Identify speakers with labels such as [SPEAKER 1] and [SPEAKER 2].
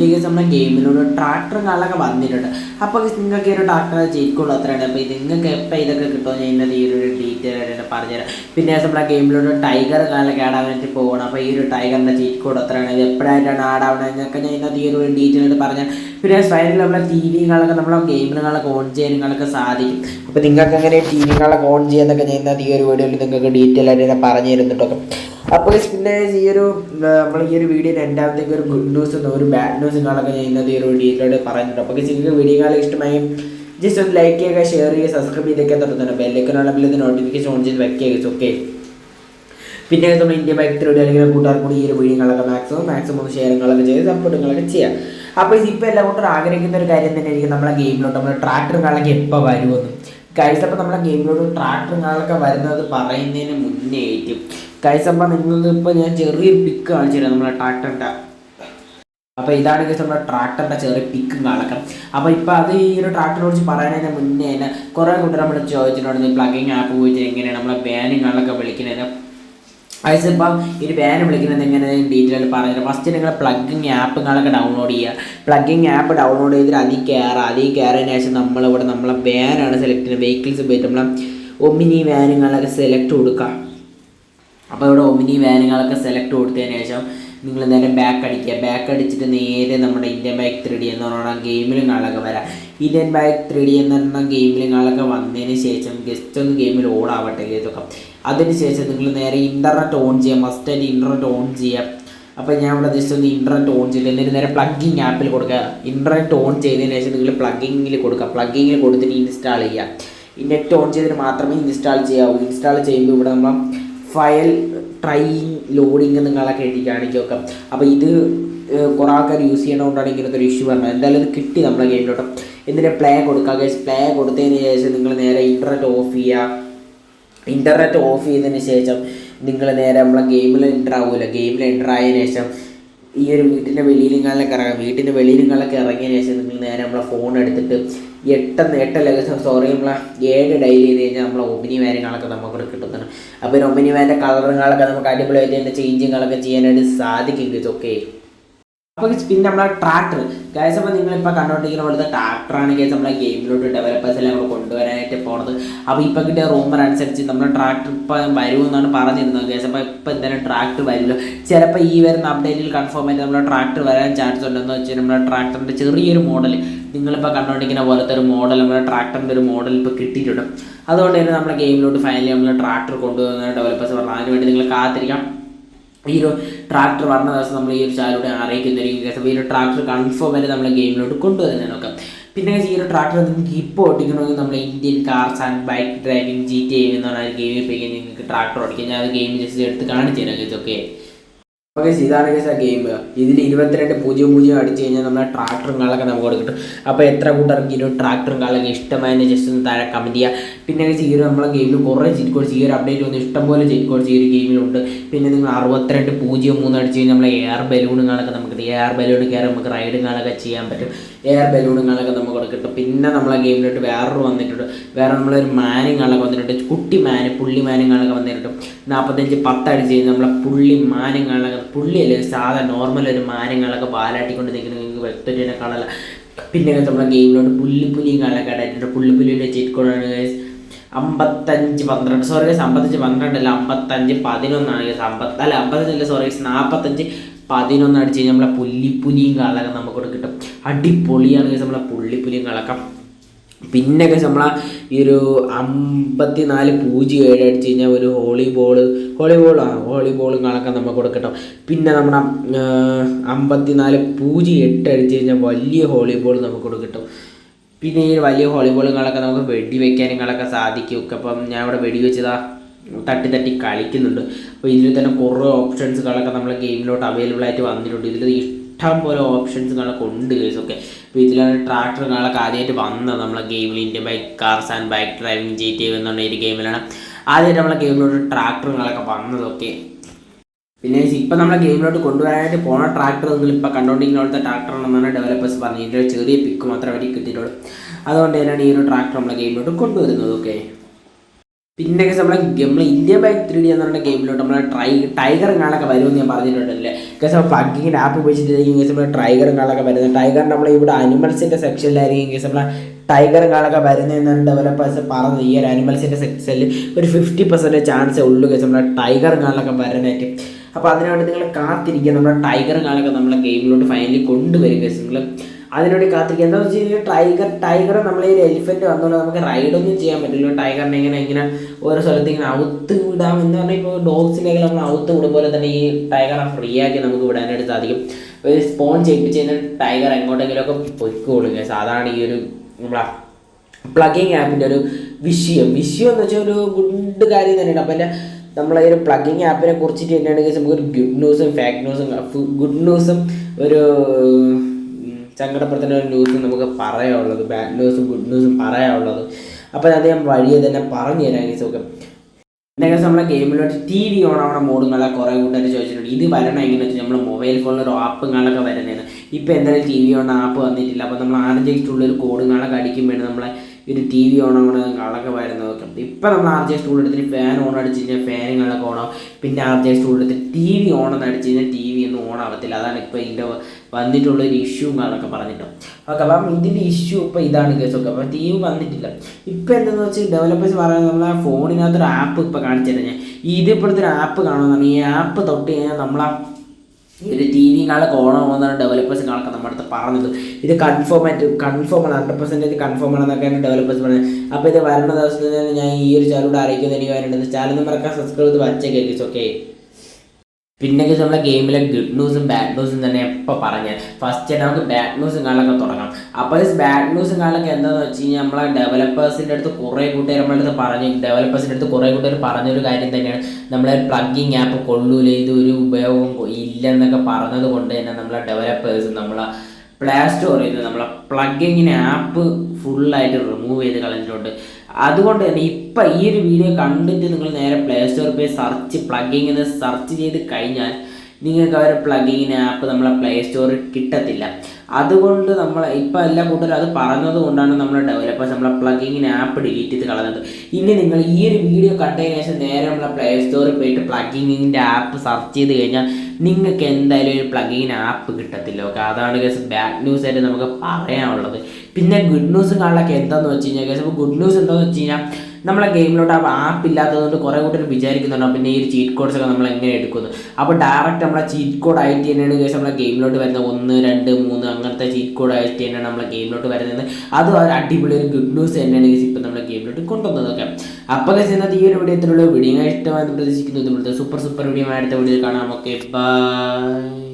[SPEAKER 1] Guys നമ്മുടെ ഗെയിമിലൂടെ tractor കാലൊക്കെ വന്നിട്ടുണ്ട്. അപ്പോൾ നിങ്ങൾക്ക് ഈ ഒരു ട്രാക്ടർ ജയിക്കുള്ളൂ അത്രയാണ് അപ്പോൾ ഇത് നിങ്ങൾക്ക് എപ്പോൾ ഇതൊക്കെ കിട്ടുമോ ഞാൻ ഈ ഒരു ഡീറ്റെയിൽ ആയിട്ട് പറഞ്ഞുതരാം. പിന്നെ നമ്മുടെ ഗെയിമിലൂടെ ടൈഗർ കാലൊക്കെ ആടാൻ വേണ്ടി പോകണം അപ്പോൾ ഈ ഒരു ടൈഗറിന്റെ ചീറ്റ് അത്രയാണ് ഇത് എപ്പോഴായിട്ടാണ് ആടാവണം എന്നൊക്കെ ഞാൻ ഇന്നത്തെ ഈ ഒരു ഡീറ്റെയിൽ ആയിട്ട് പറഞ്ഞാൽ പിന്നെ സൈഡിൽ നമ്മുടെ ടി വികളൊക്കെ നമ്മളെ ഗെയിമുകളൊക്കെ ഓൺ ചെയ്യാനൊക്കെ സാധിക്കും. അപ്പോൾ നിങ്ങൾക്ക് എങ്ങനെ ടി വികളൊക്കെ ഓൺ ചെയ്യാന്നൊക്കെ ഞാൻ ഇന്നത്തെ ഈ ഒരു വീഡിയോയിൽ നിങ്ങൾക്ക് ഡീറ്റെയിൽ ആയിട്ട് പറഞ്ഞു തരുന്നുണ്ടൊക്കെ അപ്പോൾ പിന്നെ ഈ ഒരു നമ്മൾ ഈ ഒരു വീഡിയോ രണ്ടാമത്തേക്ക് ഒരു ഗുഡ് ന്യൂസ് ഒരു ബാഡ് ന്യൂസ് കാണൊക്കെ ഞാൻ ഇന്നത്തെ ഈ ഒരു വീഡിയോയിലൂടെ പറഞ്ഞിട്ടുണ്ട് അപ്പോൾ നിങ്ങൾക്ക് വീഡിയോ കാലം ഇഷ്ടമായി ജസ്റ്റ് ഒന്ന് ലൈക്ക് ചെയ്യുക ഷെയർ ചെയ്യുക സബ്സ്ക്രൈബ് ചെയ്തൊക്കെ തുടങ്ങുന്നുണ്ട് ബെല്ലൈക്കനുള്ള ഇത് നോട്ടിഫിക്കേഷൻ ഓൺ ചെയ്ത് വെക്കുക ഓക്കെ പിന്നെ നമ്മൾ ഇന്ത്യ ബൈക്കത്തിലൂടെ അല്ലെങ്കിൽ കൂട്ടുകാർ കൂടി ഈ ഒരു വീഡിയോകളൊക്കെ മാക്സിമം മാക്സിമം ഷെയറുകളൊക്കെ ചെയ്ത് സപ്പോർട്ടുകളൊക്കെ ചെയ്യാം അപ്പോൾ ഇപ്പോൾ എല്ലാം കൂട്ടരും ആഗ്രഹിക്കുന്ന ഒരു കാര്യം തന്നെ ആയിരിക്കും നമ്മളെ ഗെയിമിലോട്ട് നമ്മൾ ട്രാക്ടർ കാണാൻ എപ്പോൾ വരുമെന്ന്. കഴിച്ചപ്പോൾ നമ്മളെ ഗെയിമിലോട്ട് കാണാനൊക്കെ വരുന്നത് പറയുന്നതിന് മുന്നേ ആയിരിക്കും കൈസ് അപ്പം നിങ്ങൾക്ക് ഇപ്പോൾ ഞാൻ ചെറിയൊരു പിക്ക് കാണിച്ചു തരാം നമ്മളെ ട്രാക്ടറിന്റെ അപ്പോൾ ഇതാണ് കേസ് നമ്മുടെ ട്രാക്ടറിന്റെ ചെറിയ പിക്കും കാണക്കാം അപ്പോൾ ഇപ്പോൾ അത് ഈ ഒരു ട്രാക്ടറിനെ കുറിച്ച് പറയുന്നതിന് മുന്നേ തന്നെ കുറേ കൂട്ടർ നമ്മൾ ചോദിച്ചിട്ടുണ്ട്. പ്ലഗിങ് ആപ്പ് പോയിട്ട് എങ്ങനെയാണ് നമ്മളെ ബാനിങ്ങളൊക്കെ വിളിക്കുന്നത്? അതിന് ഇപ്പം ഈ ഒരു ബാൻ വിളിക്കുന്നത് എങ്ങനെ ഡീറ്റെയിൽ പറഞ്ഞു ഫസ്റ്റ് നിങ്ങൾ പ്ലഗിങ് ആപ്പുകളൊക്കെ ഡൗൺലോഡ് ചെയ്യുക. പ്ലഗിങ് ആപ്പ് ഡൗൺലോഡ് ചെയ്തിട്ട് അതിൽ കയറുക അതിൽ കയറിയതിന് ശേഷം നമ്മളിവിടെ നമ്മളെ ബാനാണ് സെലക്ട് ചെയ്യുന്നത്. വെഹിക്കിൾസ് പോയിട്ട് നമ്മളെ ഒമിനി വാനുകളൊക്കെ സെലക്ട് കൊടുക്കുക. അപ്പോൾ ഇവിടെ ഒമിനി വാനുകളൊക്കെ സെലക്ട് കൊടുത്തതിന് ശേഷം നിങ്ങൾ നേരെ ബാക്ക് അടിക്കുക. ബാക്ക് അടിച്ചിട്ട് നേരെ നമ്മുടെ ഇന്ത്യൻ ബൈക്ക് ത്രീ ഡി എന്ന് പറയുന്ന ഗെയിമിലും കാളൊക്കെ വരാം. ഇന്ത്യൻ ബൈക്ക് ത്രീ ഡി എന്ന് പറഞ്ഞ ഗെയിമിലും കാളൊക്കെ വന്നതിന് ശേഷം ജസ്റ്റ് ഒന്ന് ഗെയിമിൽ ഓടാവട്ടെ ഇതൊക്കെ അതിന് ശേഷം നിങ്ങൾ നേരെ ഇന്റർനെറ്റ് ഓൺ ചെയ്യാം മസ്റ്റ് ആൻഡ് ഇന്റർനെറ്റ് ഓൺ ചെയ്യുക. അപ്പോൾ ഞാൻ ഇവിടെ ജസ്റ്റ് ഒന്ന് ഇന്റർനെറ്റ് ഓൺ ചെയ്ത് എന്നിട്ട് നേരെ പ്ലഗിങ് ആപ്പിൽ കൊടുക്കുക. ഇന്റർനെറ്റ് ഓൺ ചെയ്തതിന് ശേഷം നിങ്ങൾ പ്ലഗിങ്ങിൽ കൊടുക്കുക. പ്ലഗിങ്ങിൽ കൊടുത്തിട്ട് ഇൻസ്റ്റാൾ ചെയ്യുക. നെറ്റ് ഓൺ ചെയ്തിട്ട് മാത്രമേ ഇൻസ്റ്റാൾ ചെയ്യാവൂ. ഇൻസ്റ്റാൾ ചെയ്യുമ്പോൾ ഇവിടെ നമ്മൾ ഫയൽ ട്രൈയിങ് ലോഡിങ് നിങ്ങളൊക്കെ എഴുതി കാണിക്കുമൊക്കെ അപ്പോൾ ഇത് കുറേ ആൾക്കാർ യൂസ് ചെയ്യണതുകൊണ്ടാണ് ഇങ്ങനത്തെ ഒരു ഇഷ്യൂ പറഞ്ഞത് എന്തായാലും ഇത് കിട്ടി നമ്മളെ ഗെയിമിലോട്ട് എന്നിട്ട് പ്ലേ കൊടുക്കുക ഗൈസ് പ്ലേ കൊടുത്തതിന് ശേഷം നിങ്ങൾ നേരെ ഇന്റർനെറ്റ് ഓഫ് ചെയ്യുക ഇന്റർനെറ്റ് ഓഫ് ചെയ്തതിന് ശേഷം നിങ്ങൾ നേരെ നമ്മളെ ഗെയിമിൽ എന്റർ ആവില്ല ഗെയിമിൽ എന്റർ ആയതിനു ശേഷം ഈ ഒരു വീട്ടിന്റെ വെളിയിലും കാലിലൊക്കെ ഇറങ്ങാം. വീട്ടിന്റെ വെളിയിലും കാലൊക്കെ ഇറങ്ങിയതിന് ശേഷം നിങ്ങൾ നേരെ നമ്മളെ ഫോൺ എടുത്തിട്ട് എട്ടെന്ന് എട്ടല്ല സോറി നമ്മളെ ഏഴ് ഡയൽ ചെയ്ത് കഴിഞ്ഞാൽ നമ്മളെ ഒമിനി വാരങ്ങളൊക്കെ നമുക്ക് കിട്ടുന്നതാണ്. അപ്പോൾ ഒമിനി വാന്റെ കളറുകളൊക്കെ നമുക്ക് അടിപൊളിയായിട്ട് അതിന്റെ ചേഞ്ചിങ്ങുകളൊക്കെ ചെയ്യാനായിട്ട് സാധിക്കും ഇതൊക്കെ അപ്പോൾ പിന്നെ നമ്മളെ ട്രാക്ടർ ഗൈസ് അപ്പോൾ നിങ്ങളിപ്പോൾ കണ്ടുകൊണ്ടിരിക്കുന്ന പോലത്തെ ട്രാക്ടറാണ് ഗൈസ് നമ്മളെ ഗെയിമിലോട്ട് ഡെവലപ്പേഴ്സ് എല്ലാം നമ്മൾ കൊണ്ടുവരാനായിട്ട് പോണത്. അപ്പോൾ ഇപ്പോൾ കിട്ടിയ റൂമർ അനുസരിച്ച് നമ്മുടെ ട്രാക്ടർ ഇപ്പം വരുമെന്നാണ് പറഞ്ഞിരുന്നത് ഗൈസ് അപ്പോൾ ഇപ്പം എന്തായാലും ട്രാക്ടർ വരില്ല. ചിലപ്പോൾ ഈ വരുന്ന അപ്ഡേറ്റിൽ കൺഫേം ആയിട്ട് നമ്മുടെ ട്രാക്ടർ വരാൻ ചാൻസ് ഉണ്ടെന്ന് വെച്ചാൽ നമ്മുടെ ട്രാക്ടറിന്റെ ചെറിയൊരു മോഡൽ നിങ്ങളിപ്പോൾ കണ്ടുകൊണ്ടിരിക്കുന്ന പോലത്തെ ഒരു മോഡൽ നമ്മുടെ ട്രാക്ടറിന്റെ ഒരു മോഡൽ ഇപ്പോൾ കിട്ടിയിട്ടുണ്ട്. അതുകൊണ്ട് തന്നെ നമ്മുടെ ഗെയിമിലോട്ട് ഫൈനലി നമ്മൾ ട്രാക്ടർ കൊണ്ടുവന്ന ഡെവലപ്പേഴ്സ് പറഞ്ഞു അതിനുവേണ്ടി നിങ്ങൾ കാത്തിരിക്കാം. ഈ ഒരു ട്രാക്ടർ വന്ന ദിവസം നമ്മൾ ഈ ഒരു ചാനലിലൂടെ അറിയിക്കുന്നതായിരിക്കും ഈ ഒരു ട്രാക്ടർ കൺഫേം ആയിട്ട് നമ്മൾ ഗെയിമിലോട്ട് കൊണ്ടുവരുന്നതിനൊക്കെ. പിന്നെ ഈ ഒരു ട്രാക്ടർ നിങ്ങൾക്ക് ഇപ്പോൾ ഓടിക്കണമെങ്കിൽ നമ്മൾ Indian cars and bike driving G T എന്ന് പറഞ്ഞ ഗെയിമിൽ പോയി നിങ്ങൾക്ക് ട്രാക്ടർ ഓടിക്കാം. ഞാൻ അത് ഗെയിം ജസ്റ്റ് എടുത്ത് കാണിച്ചു തരാം ഇതൊക്കെ ഓക്കെ ഇതാണ് കേസ് ആ ഗെയിം ഇതിൽ ഇരുപത്തിരണ്ട് പൂജ്യം പൂജ്യം അടിച്ചു കഴിഞ്ഞാൽ നമ്മളെ ട്രാക്ടറും കാളൊക്കെ നമുക്ക് കിട്ടും അപ്പോൾ എത്ര കൂട്ടർക്ക് ഈ ട്രാക്ടറും കാളൊക്കെ ഇഷ്ടമായതിന് ജസ്റ്റ് ഒന്ന് താഴെ കമന്റ് ചെയ്യുക പിന്നെ ഈ ഒരു നമ്മളെ ഗെയിമിൽ കുറേ ചീറ്റ് കോഡ്സ് ഈ ഒരു അപ്ഡേറ്റ് വന്ന് ഇഷ്ടംപോലെ ചീറ്റ് കോഡ്സ് ഈ ഒരു ഗെയിമിലുണ്ട് പിന്നെ നിങ്ങൾ അറുപത്തിരണ്ട് പൂജ്യം മൂന്ന് അടിച്ച് കഴിഞ്ഞാൽ നമ്മളെ എയർ ബലൂണും കാണൊക്കെ നമുക്ക് എയർ ബലൂൺ കയറി നമുക്ക് റൈഡും കാളൊക്കെ ചെയ്യാൻ പറ്റും. എയർ ബലൂണും കാളൊക്കെ നമുക്ക് കിട്ടും പിന്നെ നമ്മളെ ഗെയിമിലോട്ട് വേറൊരു വന്നിട്ടുണ്ട്. വേറെ നമ്മളൊരു മാനും കാളൊക്കെ വന്നിട്ടുണ്ട്. കുട്ടി മാന് പുള്ളി മാനും കാളൊക്കെ വന്നിട്ടുണ്ട്. നാൽപ്പത്തഞ്ച് പത്ത് അടിച്ച് കഴിഞ്ഞാൽ നമ്മളെ പുള്ളി മാനിങ്ങളൊക്കെ പുള്ളിയല്ലേ സാധാ നോർമൽ ഒരു മാനങ്ങളൊക്കെ ബാലാട്ടിക്കൊണ്ട് നിൽക്കുന്ന നിങ്ങൾക്ക് വ്യക്തത്തിനെ കാണല പിന്നെ നമ്മളെ ഗെയിമിലോട്ട് പുല്ലി പുലിയും കാണാൻ കണ്ടായിട്ടുണ്ട് പുള്ളിപ്പുലിയുടെ ചീറ്റ് കോഡാണ് അമ്പത്തഞ്ച് പന്ത്രണ്ട്. സോറി അമ്പത്തഞ്ച് പന്ത്രണ്ട് അല്ല അമ്പത്തഞ്ച് പതിനൊന്നാണ് ഗൈസ് അമ്പത്തി അല്ല അമ്പത്തഞ്ചല്ല സോറി നാൽപ്പത്തഞ്ച് പതിനൊന്ന് അടിച്ച് കഴിഞ്ഞാൽ നമ്മളെ പുല്ലിപ്പുലിയും കളൊക്കെ നമുക്ക് കിട്ടും. അടിപൊളിയാണ് ഗൈസ് നമ്മളെ പുള്ളിപ്പുലിയും കളക്കം പിന്നെ ഗൈസ് നമ്മളെ ഈ ഒരു അമ്പത്തി നാല് പൂജ്യം ഏഴ് അടിച്ച് കഴിഞ്ഞാൽ ഒരു ഹോളിബോൾ ഹോളിബോളാണ് ഹോളിബോളും കണക്കെ നമുക്ക് കൊടുക്കട്ടോ. പിന്നെ നമ്മുടെ അമ്പത്തി നാല് പൂജ്യം എട്ട് അടിച്ച് കഴിഞ്ഞാൽ വലിയ ഹോളിബോൾ നമുക്ക് കൊടുക്കട്ടോ. പിന്നെ ഈ വലിയ വോളിബോളുകളൊക്കെ നമുക്ക് വെടി വെക്കാനുകളൊക്കെ സാധിക്കും. ഒക്കെ അപ്പം ഞാൻ ഇവിടെ വെടി വെച്ചതാ തട്ടി തട്ടി കളിക്കുന്നുണ്ട്. അപ്പോൾ ഇതിൽ തന്നെ കുറേ ഓപ്ഷൻസുകളൊക്കെ നമ്മളെ ഗെയിമിലോട്ട് അവൈലബിൾ ആയിട്ട് വന്നിട്ടുണ്ട്. ഇതിൽ ഇഷ്ടം പോലെ ഓപ്ഷൻസ് കാണൊക്കെ ഉണ്ട് ഗേസ് ഒക്കെ അപ്പോൾ ഇതിലാണ് ട്രാക്ടർ ട്രാക്ടറുകളൊക്കെ ആദ്യമായിട്ട് വന്നത് നമ്മളെ ഗെയിമിൽ Indian bike cars and bike driving G T എന്നുള്ള ഒരു ഗെയിമിലാണ് ആദ്യമായിട്ട് നമ്മളെ ഗെയിമിലോട്ട് ട്രാക്ടറുകളൊക്കെ വന്നതൊക്കെ പിന്നെ ഇപ്പം നമ്മളെ ഗെയിമിലോട്ട് കൊണ്ടുവരാനായിട്ട് പോണ ട്രാക്ടർ നിങ്ങൾ കണ്ടോണ്ടിങ്ങനെ അവിടുത്തെ ട്രാക്ടർ എന്നാണ് ഡെവലപ്പേഴ്സ് പറഞ്ഞത് ഇതിന്റെ ചെറിയ പിക്ക് മാത്രമേ അവർക്ക് കിട്ടിയിട്ടുള്ളൂ. അതുകൊണ്ട് തന്നെയാണ് ഈ ഒരു ട്രാക്ടർ നമ്മളെ ഗെയിമിലോട്ട് കൊണ്ടുവരുന്നത് ഓക്കെ പിന്നെ നമ്മളെ നമ്മൾ ഇന്ത്യ ബൈക്ക് ത്രീ ഡി എന്ന് പറഞ്ഞ ഗെയിമിലോട്ട് നമ്മളെ ട്രൈ ടൈഗറും കാണൊക്കെ വരുമെന്ന് ഞാൻ പറഞ്ഞിട്ടുണ്ടല്ലേ? കേസ് നമ്മൾ പ്ലഗിങ്ങിന്റെ ആപ്പ് ഉപയോഗിച്ചിട്ടായിരിക്കും കേസ് നമ്മൾ ടൈഗറും കാണൊക്കെ വരുന്നത്. ടൈഗർ നമ്മൾ ഇവിടെ അനിമൽസിന്റെ സെക്ഷനിലായിരിക്കും കേസ് നമ്മളെ ടൈഗറും കാണൊക്കെ വരുന്നതെന്നാണ് ഡെവലപ്പേഴ്സ് പറഞ്ഞത്. ഈ ഒരു അനിമൽസിന്റെ സെക്ഷനിൽ ഒരു ഫിഫ്റ്റി പെർസെന്റ് ചാൻസേ ഉള്ളൂ കേസ് നമ്മളെ ടൈഗർ കാണൊക്കെ വരാനായിട്ട്. അപ്പോൾ അതിനുവേണ്ടി നിങ്ങൾ കാത്തിരിക്കുക. നമ്മുടെ ടൈഗർ കാണൊക്കെ നമ്മളെ ഗെയിമിലോട്ട് ഫൈനലി കൊണ്ടുവരും കേസ് നിങ്ങൾ അതിനുവേണ്ടി കാത്തിരിക്കുക. എന്താണെന്ന് വെച്ച് കഴിഞ്ഞാൽ ടൈഗർ ടൈഗർ നമ്മളെ ഈ എലിഫന്റ് വന്നോണ്ട് നമുക്ക് റൈഡൊന്നും ചെയ്യാൻ പറ്റില്ല ടൈഗറിനെ ഇങ്ങനെ ഇങ്ങനെ ഓരോ സ്ഥലത്ത് ഇങ്ങനെ ഔത്ത് വിടാം എന്ന് പറഞ്ഞാൽ ഇപ്പോൾ ഡോഗ്സിലേക്ക് നമ്മൾ ഔത്ത് വിടും പോലെ തന്നെ ഈ ടൈഗറെ ഫ്രീ ആക്കി നമുക്ക് വിടാനായിട്ട് സാധിക്കും. ഒരു സ്പോൺ ചെയ്യിപ്പിച്ച് കഴിഞ്ഞാൽ ടൈഗർ എങ്ങോട്ടെങ്കിലുമൊക്കെ പൊയ്ക്കോളുക സാധാരണ ഈ ഒരു നമ്മളാ പ്ലഗിങ് ആപ്പിന്റെ ഒരു വിഷയം. വിഷയം എന്ന് വെച്ചാൽ ഒരു ഗുഡ് കാര്യം തന്നെയാണ്. അപ്പം എന്റെ നമ്മളെ ഒരു പ്ലഗിങ് ആപ്പിനെ കുറിച്ചിട്ട് തന്നെയാണെങ്കിൽ നമുക്കൊരു ഗുഡ് ന്യൂസും ഫാക്ട് ന്യൂസും ഗുഡ് ന്യൂസും ഒരു ഉം, സങ്കടപ്പെടുത്തുന്ന ഒരു ന്യൂസ് നമുക്ക് പറയാനുള്ളത് ബാഡ് ന്യൂസും ഗുഡ് ന്യൂസും പറയാനുള്ളത്. അപ്പോൾ ഞാൻ വഴിയെ തന്നെ പറഞ്ഞു തരാം ഈ സുഖം പിന്നെ നമ്മളെ ഗെയിമിലോട്ട് ടി വി ഓൺ ആവണ മോഡുകളെ കുറേ കൂട്ടുകാർ ചോദിച്ചിട്ടുണ്ട്. ഇത് വരണം എങ്ങനെ വെച്ചാൽ നമ്മൾ മൊബൈൽ ഫോണിൽ ഒരു ആപ്പുകളൊക്കെ വരുന്നതാണ് ഇപ്പോൾ എന്തായാലും ടി വി ഓൺ ആപ്പ് വന്നിട്ടില്ല. അപ്പോൾ നമ്മൾ ആർജെക്റ്റുള്ള ഒരു കോഡുകളൊക്കെ അടിക്കുമ്പോൾ നമ്മളെ ഒരു ടി വി ഓൺ ആവണ കളൊക്കെ വരുന്നതൊക്കെ ഇപ്പം നമ്മൾ ആർ ജെ എടുത്തിട്ട് ഫാൻ ഓൺ അടിച്ച് കഴിഞ്ഞാൽ ഫാനുകളൊക്കെ ഓണാവും പിന്നെ ആർ ജെ സ്റ്റൂൾ എടുത്ത് ടി വി ഓൺ എന്ന് അടിച്ച് കഴിഞ്ഞാൽ ടി വി ഒന്നും ഓൺ ആവത്തില്ല. അതാണ് ഇപ്പോൾ ഇതിന്റെ വന്നിട്ടുള്ള ഒരു ഇഷ്യൂ എന്നൊക്കെ പറഞ്ഞിട്ടുണ്ട് ഓക്കെ അപ്പം ഇതിന്റെ ഇഷ്യൂ ഇപ്പോൾ ഇതാണ് കേസൊക്കെ അപ്പോൾ ടി വി വന്നിട്ടില്ല. ഇപ്പോൾ എന്തെന്ന് വെച്ചാൽ ഡെവലപ്പേഴ്സ് പറയുന്നത് നമ്മളെ ഫോണിനകത്തൊരു ആപ്പ് ഇപ്പോൾ കാണിച്ചു തരാം ഞാൻ. ഇതേപോലത്തെ ഒരു ആപ്പ് കാണുന്നതാണ് ഈ ആപ്പ് തൊട്ട് കഴിഞ്ഞാൽ നമ്മളെ ഒരു ടി വി കാണാൻ കോണമെന്നാണ് ഡെവലപ്പേഴ്സ് കാണൊക്കെ നമ്മുടെ അടുത്ത് പറഞ്ഞത്. ഇത് കൺഫേം ആയിട്ട് കൺഫേം ആണ് ഹൺഡ്രഡ് പെർസെന്റേജ് കൺഫേം ആണെന്നൊക്കെയാണ് ഡെവലപ്പേഴ്സ് പറഞ്ഞത് അപ്പോൾ ഇത് വരുന്ന ദിവസത്തിൽ ഞാൻ ഈ ഒരു ചാനലൂടെ അറിയിക്കുന്നത് എനിക്ക് ചാനൽ മറക്കാൻ സബ്സ്ക്രൈബ് ചെയ്ത് വച്ചേക്കേസ് ഓക്കെ പിന്നെ നമ്മളെ ഗെയിമിലെ ഗുഡ് ന്യൂസും ബാഡ് ന്യൂസും തന്നെ എപ്പോൾ പറഞ്ഞാൽ ഫസ്റ്റ് നമുക്ക് ബാഡ് ന്യൂസും കാണാനൊക്കെ തുടങ്ങാം. അപ്പോൾ ഈ ബാഡ് ന്യൂസും കാണാനൊക്കെ എന്താണെന്ന് വെച്ച് കഴിഞ്ഞാൽ നമ്മളെ ഡെവലപ്പേഴ്സിന്റെ അടുത്ത് കുറേ കൂട്ടുകാർ നമ്മളടുത്ത് പറഞ്ഞ് ഡെവലപ്പേഴ്സിന്റെ അടുത്ത് കുറേ കൂട്ടുകാർ പറഞ്ഞൊരു കാര്യം തന്നെയാണ്. നമ്മളെ പ്ലഗിങ് ആപ്പ് കൊള്ളൂല? ഇത് ഒരു ഉപയോഗം ഇല്ലെന്നൊക്കെ പറഞ്ഞത് കൊണ്ട് തന്നെ നമ്മളെ ഡെവലപ്പേഴ്സ് നമ്മളെ പ്ലേ സ്റ്റോറിൽ നിന്ന് നമ്മളെ പ്ലഗിങ്ങിന് ആപ്പ് ഫുള്ളായിട്ട് റിമൂവ് ചെയ്ത് കളഞ്ഞിട്ടുണ്ട്. അതുകൊണ്ട് തന്നെ ഇപ്പം ഈ ഒരു വീഡിയോ കണ്ടിട്ട് നിങ്ങൾ നേരെ പ്ലേ സ്റ്റോറിൽ പോയി സെർച്ച് പ്ലഗിങ് എന്ന് സെർച്ച് ചെയ്ത് കഴിഞ്ഞാൽ നിങ്ങൾക്ക് ആ ഒരു പ്ലഗിങ്ങിന് ആപ്പ് നമ്മളെ പ്ലേ സ്റ്റോറിൽ കിട്ടത്തില്ല. അതുകൊണ്ട് നമ്മൾ ഇപ്പം എല്ലാം കൂട്ടരും അത് പറഞ്ഞത് കൊണ്ടാണ് നമ്മൾ ഡെവലപ്പേഴ്സ് നമ്മളെ പ്ലഗിങ്ങിന് ആപ്പ് ഡിലീറ്റ് ചെയ്ത് കളഞ്ഞത്. ഇനി നിങ്ങൾ ഈ ഒരു വീഡിയോ കണ്ടതിന് ശേഷം നേരെ നമ്മളെ പ്ലേ സ്റ്റോറിൽ പോയിട്ട് പ്ലഗിങ്ങിന്റെ ആപ്പ് സെർച്ച് ചെയ്ത് കഴിഞ്ഞാൽ നിങ്ങൾക്ക് എന്തായാലും ഒരു പ്ലഗിങ്ങിന് ആപ്പ് കിട്ടത്തില്ല. ഓക്കെ അതാണ് കേസ് ബാഡ് ന്യൂസ് ആയിട്ട് നമുക്ക് പറയാനുള്ളത്. പിന്നെ ഗുഡ് ന്യൂസ് കാണാനൊക്കെ എന്താണെന്ന് വെച്ച് കഴിഞ്ഞാൽ കേസ് ഗുഡ് ന്യൂസ് എന്താണെന്ന് വെച്ച് കഴിഞ്ഞാൽ നമ്മളെ ഗെയിമിലോട്ട് ആ ആപ്പ് ഇല്ലാത്തതുകൊണ്ട് കുറേ കൂട്ടർ വിചാരിക്കുന്നുണ്ട്. പിന്നെ ഈ ഒരു ചീറ്റ് കോഡ്സ് ഒക്കെ നമ്മൾ എങ്ങനെ എടുക്കുന്നു? അപ്പോൾ ഡയറക്റ്റ് നമ്മളെ ചീറ്റ് കോഡ് ആയിട്ട് തന്നെയാണ് കേസ് നമ്മളെ ഗെയിമിലോട്ട് വരുന്നത് ഒന്ന് രണ്ട് മൂന്ന് അങ്ങനത്തെ ചീറ്റ് കോഡ് ആയിട്ട് തന്നെയാണ് നമ്മളെ ഗെയിമിലോട്ട് വരുന്നത്. അത് അടിപൊളി ഒരു ഗുഡ് ന്യൂസ് തന്നെയാണ് കേസ് ഇപ്പം നമ്മളെ ഗെയിമിലോട്ട് കൊണ്ടുവന്നതൊക്കെ. അപ്പോൾ കേസ് ഇന്നത്തെ ഈ ഒരു വീഡിയോ വീഡിയോ ഇഷ്ടമായി പ്രതീക്ഷിക്കുന്നു. സൂപ്പർ സൂപ്പർ വീഡിയോ അടുത്ത വീഡിയോ കാണാം. Okay bye